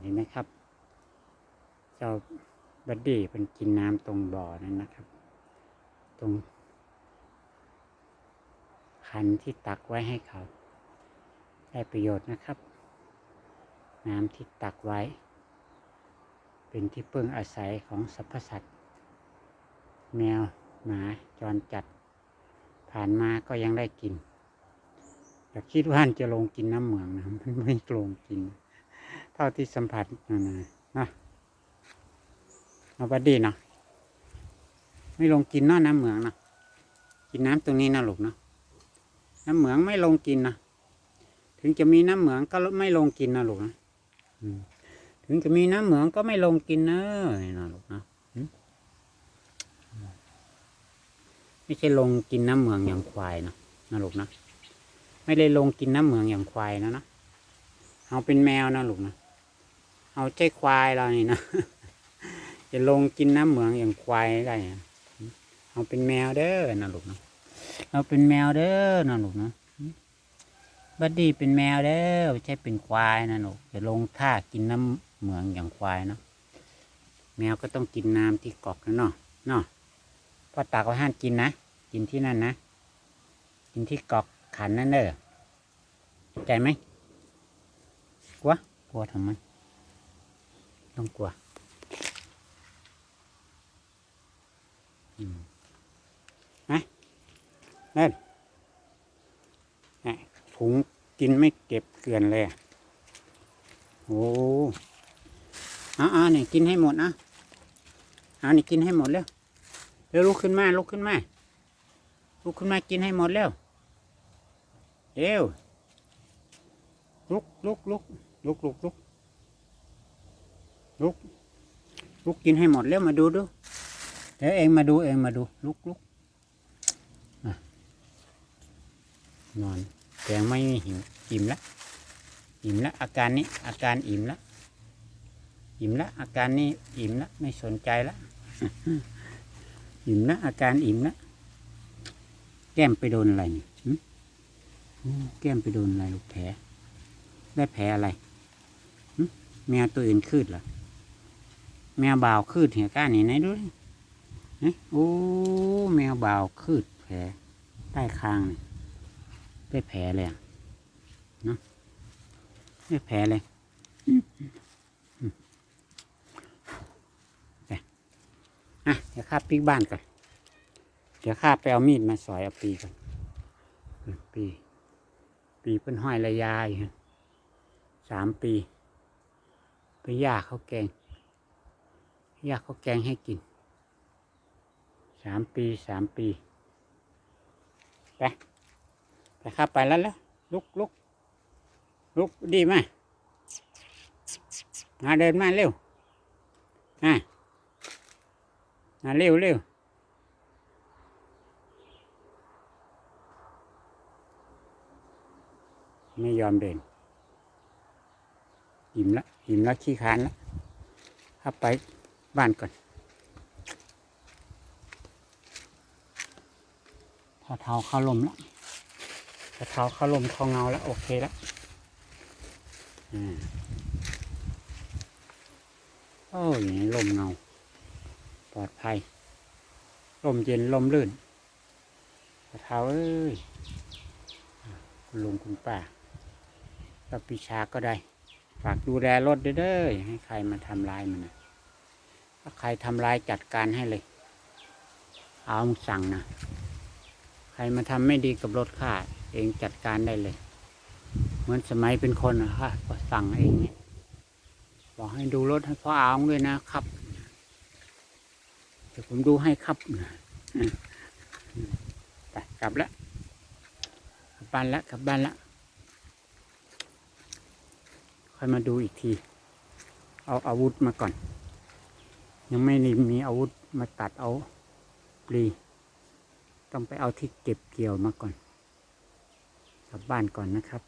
เห็นไหมครับ เจ้าบัดดี้เป็นกินน้ำตรงบ่อนั่นนะครับ ตรงขันที่ตักไว้ให้เขา ได้ประโยชน์นะครับ น้ำที่ตักไว้ เป็นที่พึ่งอาศัยของสรรพสัตว์แมวหมาจรจัด ผ่านมาก็ยังได้กิน อย่าคิดว่าจะลงกินน้ำเหมืองนะมันไม่ลงกิน ท่าที่สัมผัสนะนะนะเอาบัดดีเนาะไม่ลงกินเนาน้ำเหมืองนะกินน้ำตรงนี้นะลูกนะน้ำเหมืองไม่ลงกินนะถึงจะมีน้ำเหมืองก็ไม่ลงกินนะลูกนะถึงจะมีน้ำเหมืองก็ไม่ลงกินเนอะนะลูกนะอืมไม่ใช่ลงกินน้ำเหมืองอย่างควายนะนะลูกนะไม่ได้ลงกินน้ำเหมืองอย่างควายนะนะเอาเป็นแมวนะลูกนะ เอาใจควายเรานี่นะจะลงกินน้ำเหมืองอย่างควายได้เอาเป็นแมวเด้อนะลูกนะเอาเป็นแมวเด้อนะลูกนะบัดดี้เป็นแมวเด้อไม่ใช่เป็นควายนะลูกจะลงท่ากินน้ำเหมืองอย่างควายเนาะแมวก็ต้องกินน้ำที่กอกนะเนาะเนาะพ่อตักไว้ห้ามกินนะกินที่นั่นนะกินที่กอกขันนั่นเด้อเข้าใจไหมกลัวกลัวทำไม ต้องกลัวนะเล่นนี่ถุงกินไม่เก็บเกลือนเลยอะโอ้อาอาเนี่ยกินให้หมดนะอานี่กินให้หมดแล้วเร็วลุกขึ้นมาลุกขึ้นมาลุกขึ้นมากินให้หมดแล้วเร็วลุกลุกลุกลุกลุกลุก ลุก ลุกกินให้หมดแล้วมาดูดูเดี๋ยวเองมาดูเองมาดู ลุกลุกนอนแต่ยังไม่หิวอิ่มละอิ่มละอาการนี้อาการอิ่มละอิ่มละอาการนี้อิ่มละไม่สนใจละอิ่มละอาการอิ่มละแก้มไปโดนอะไรนี่แก้มไปโดนอะไรลูกแผลได้แผลอะไรแมวตัวอื่นคืดเหรอ แมวบ่าวคืดเหตุการณ์นี้ไหนดูดิเอ๊ะโอ้แมวบ่าวคืดแผลใต้คางนี่ได้แผลเลยอะเนาะได้แผลเลยไปอะเดี๋ยวข้าปีกบ้านก่อนเดี๋ยวข้าไปเอามีดมาสอยเอาปีก่อนปี ปีเป็นห้อยระยายสามปี ไปย่าเขาแกง ย่าเขาแกงให้กินสามปีสามปีไปไปครับไปแล้วแล้วลุกลุกลุกดีไหมมาเดินมาเร็วมามาเร็วเร็วไม่ยอมเดินอิ่มละอิ่มละขี้คานละครับไป บ้านก่อนพอเท้าเข้าลมแล้วพอเท้าเข้าลมเข้าเงาแล้วโอเคแล้วอ่าโอ้ยลมเงา ปลอดภัย ลมเย็นลมลื่นพอเท้าเอ้ยคุณลุงคุณป้ากับปีชาก็ได้ ฝากดูแลรถด้วยเด้อให้ใครมาทำลายมันนะ ถ้าใครทำลายจัดการให้เลย เอามึงสั่งนะ ใครมาทำไม่ดีกับรถข้าเองจัดการได้เลย เหมือนสมัยเป็นคนนะค่ะก็สั่งเองเนี่ยบอกให้ดูรถให้พ่ออาวด้วยนะครับเดี๋ยวผมดูให้ครับไปกลับแล้วกลับบ้านแล้วกลับบ้านแล้วค่อยมาดูอีกที เอาอาวุธมาก่อน ยังไม่ได้มีอาวุธมาตัดเอาปลี ต้องไปเอาที่เก็บเกี่ยวมาก่อนกลับบ้านก่อนนะครับ